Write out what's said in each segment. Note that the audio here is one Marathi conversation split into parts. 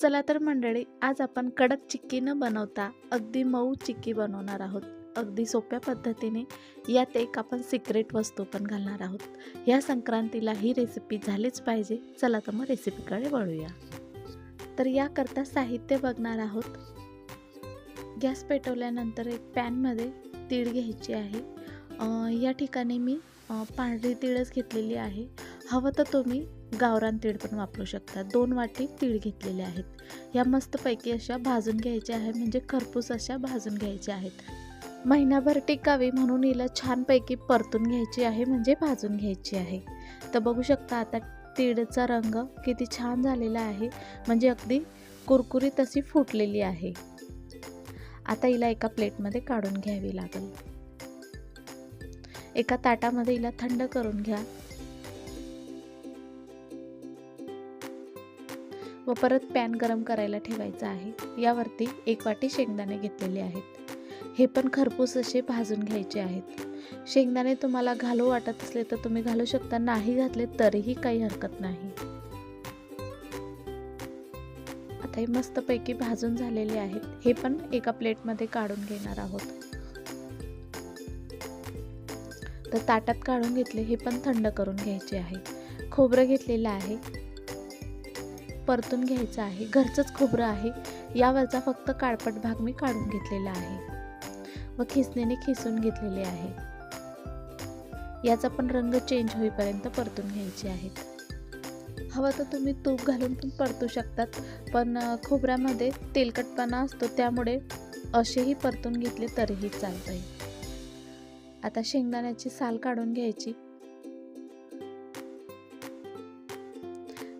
चला तर मंडळी आज आपण कडक चिक्की न बनवता अगदी मऊ चिक्की बनवणार आहोत. अगदी सोप्या पद्धतीने यात एक आपण सिक्रेट वस्तू पण घालणार आहोत. या संक्रांतीला ही रेसिपी झालीच पाहिजे. चला तर मग रेसिपीकडे वळूया. तर याकरता साहित्य बघणार आहोत. गॅस पेटवल्यानंतर एक पॅनमध्ये तीळ घ्यायची आहे. या ठिकाणी मी पांढरी तीळच घेतलेली आहे. हवं तर तुम्ही गावरान तीळ पण वापरू शकता. दोन वाटी तीळ घेतलेले आहेत. या मस्तपैकी अशा भाजून घ्यायच्या आहे म्हणजे खरपूस अशा भाजून घ्यायच्या आहेत. महिनाभर टिकावी म्हणून हिला छानपैकी परतून घ्यायची आहे. म्हणजे भाजून घ्यायची आहे. तर बघू शकता आता तीळचा रंग किती छान झालेला आहे. म्हणजे अगदी कुरकुरीत अशी फुटलेली आहे. आता हिला एका प्लेटमध्ये काढून घ्यावी लागेल. एका ताटामध्ये हिला थंड करून घ्या. व परत पॅन गरम करायला ठेवायचा आहे. यावरती एक वाटी शेंगदाणे घेतलेले आहेत. हे पण खरपूस असे भाजून घ्यायचे आहेत. शेंगदाणे तुम्हाला घालू वाटत असले तर तुम्ही घालू शकता नाही घातले तरीही काही हरकत नाही. आता हे मस्तपैकी भाजून झालेले आहेत. हे पण एका प्लेटमध्ये काढून घेणार आहोत. तर ताटात काढून घेतले हे पण थंड करून घ्यायचे आहे. खोबरं घेतलेलं आहे. परतून घ्यायचं आहे. घरचंच खोबरं आहे. यावरचा फक्त काळपट भाग मी काढून घेतलेला आहे. व खिसणीने खिसून घेतलेले आहे. याचा पण रंग चेंज होईपर्यंत परतून घ्यायचे आहेत. हवं तर तुम्ही तूप घालून पण परतू शकतात. पण खोबऱ्यामध्ये तेलकटपणा असतो त्यामुळे असेही परतून घेतले तरीही चालतंय. आता शेंगदाण्याची साल काढून घ्यायची.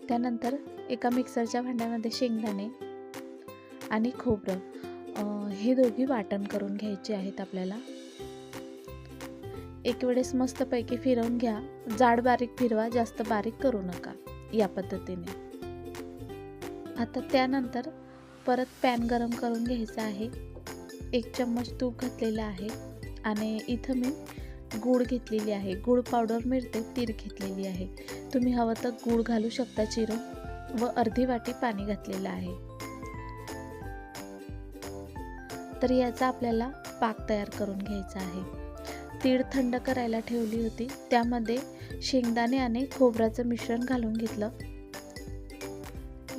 त्यानंतर एका मिक्सरच्या भांड्यामध्ये शेंगदाणे आणि खोबरं हे दोघी वाटण करून घ्यायचे आहेत आपल्याला. एक वेळेस मस्तपैकी फिरवून घ्या. जाड बारीक फिरवा जास्त बारीक करू नका या पद्धतीने. आता त्यानंतर परत पॅन गरम करून घ्यायचा आहे. एक चम्मच तूप घातलेलं आहे आणि इथं मी गूळ घेतलेली आहे. गूळ पावडर मिळते तीर घेतलेली आहे. तुम्ही हवं तर गूळ घालू शकता चिरून व अर्धी वाटी पाणी घातलेलं आहे. तर याचा आपल्याला पाक तयार करून घ्यायचा आहे. तीळ थंड करायला ठेवली होती. त्यामध्ये शेंगदाणे आणि खोबऱ्याचं मिश्रण घालून घेतलं.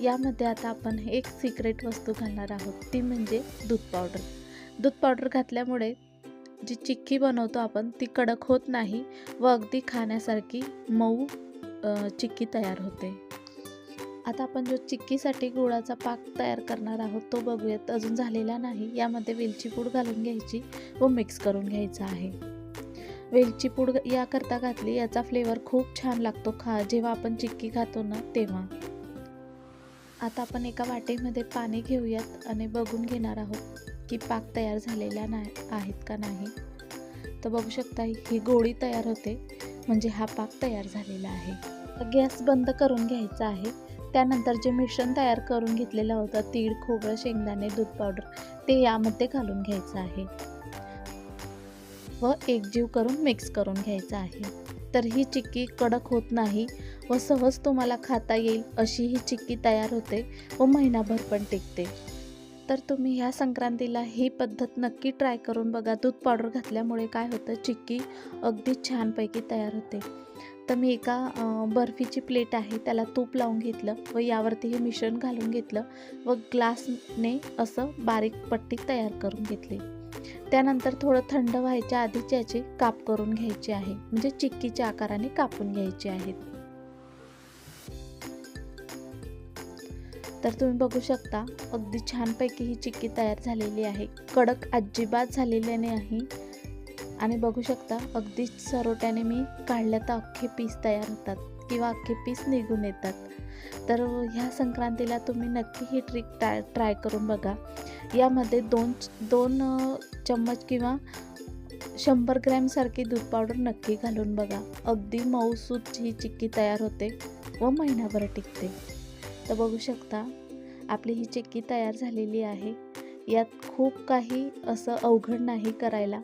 यामध्ये आता आपण एक सिक्रेट वस्तू घालणार आहोत. ती म्हणजे दूध पावडर दूध पावडर घातल्यामुळे जी चिक्की बनवतो आपण ती कडक होत नाही व अगदी खाण्यासारखी मऊ चिक्की तयार होते. आता आपण जो चिक्कीसाठी गुळाचा पाक तयार करणार आहोत तो बघूयात. अजून झालेला नाही. यामध्ये वेलची पूड घालून घ्यायची व मिक्स करून घ्यायचा आहे. वेलची पूड याकरता घातली याचा फ्लेवर खूप छान लागतो खा जेव्हा आपण चिक्की खातो ना तेव्हा. आता आपण एका वाटेमध्ये पाणी घेऊयात आणि बघून घेणार आहोत की पाक तयार झालेला नाही आहेत का नाही. तर बघू शकता ही गोळी तयार होते म्हणजे हा पाक तयार झालेला आहे. गॅस बंद करून घ्यायचा आहे. त्यानंतर जे मिश्रण तयार करून घेतलेलं होतं तीळ खोबरं शेंगदाणे दूध पावडर ते यामध्ये घालून घ्यायचं आहे. व एकजीव करून मिक्स करून घ्यायचं आहे. तर ही चिक्की कडक होत नाही व सहज तुम्हाला खाता येईल अशी ही चिक्की तयार होते व महिनाभर पण टिकते. तर तुम्ही ह्या संक्रांतीला ही पद्धत नक्की ट्राय करून बघा. दूध पावडर घातल्यामुळे काय होतं चिक्की अगदी छानपैकी तयार होते. तर मी एका बर्फीची प्लेट आहे त्याला तूप लावून घेतलं व यावरती हे मिश्रण घालून घेतलं व ग्लासने असं बारीक पट्टी तयार करून घेतली. त्यानंतर थोडं थंड व्हायच्या आधीच याचे काप करून घ्यायचे आहे. म्हणजे चिक्कीच्या आकाराने कापून घ्यायचे आहेत. तर तुम्ही बघू शकता अगदी छानपैकी ही चिक्की तयार झालेली आहे. कडक अजिबात झालेली नाही. आणि बघू शकता अगदी सरोट्याने मी काढल्या तर अख्खे पीस तयार होतात. किंवा अख्खे पीस निघून येतात. तर ह्या संक्रांतीला तुम्ही नक्की ही ट्रिक ट्राय ट्राय करून बघा. यामध्ये दोन दोन चम्मच किंवा शंभर ग्रॅमसारखी दूध पावडर नक्की घालून बघा. अगदी मऊसूत ही चिक्की तयार होते व महिनाभर टिकते. तर बघू शकता आपली ही चिक्की तयार झालेली आहे. यात खूप काही असं अवघड नाही करायला.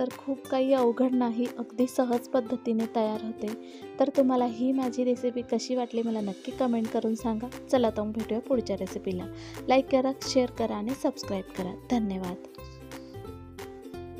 तर खूप काही अवघड नाही अगदी सहज पद्धतीने तयार होते. तर तुम्हाला ही माझी रेसिपी कशी वाटली मला नक्की कमेंट करून सांगा. चला तर भेटूया पुढच्या रेसिपीला लाईक करा शेअर करा आणि सबस्क्राईब करा. धन्यवाद.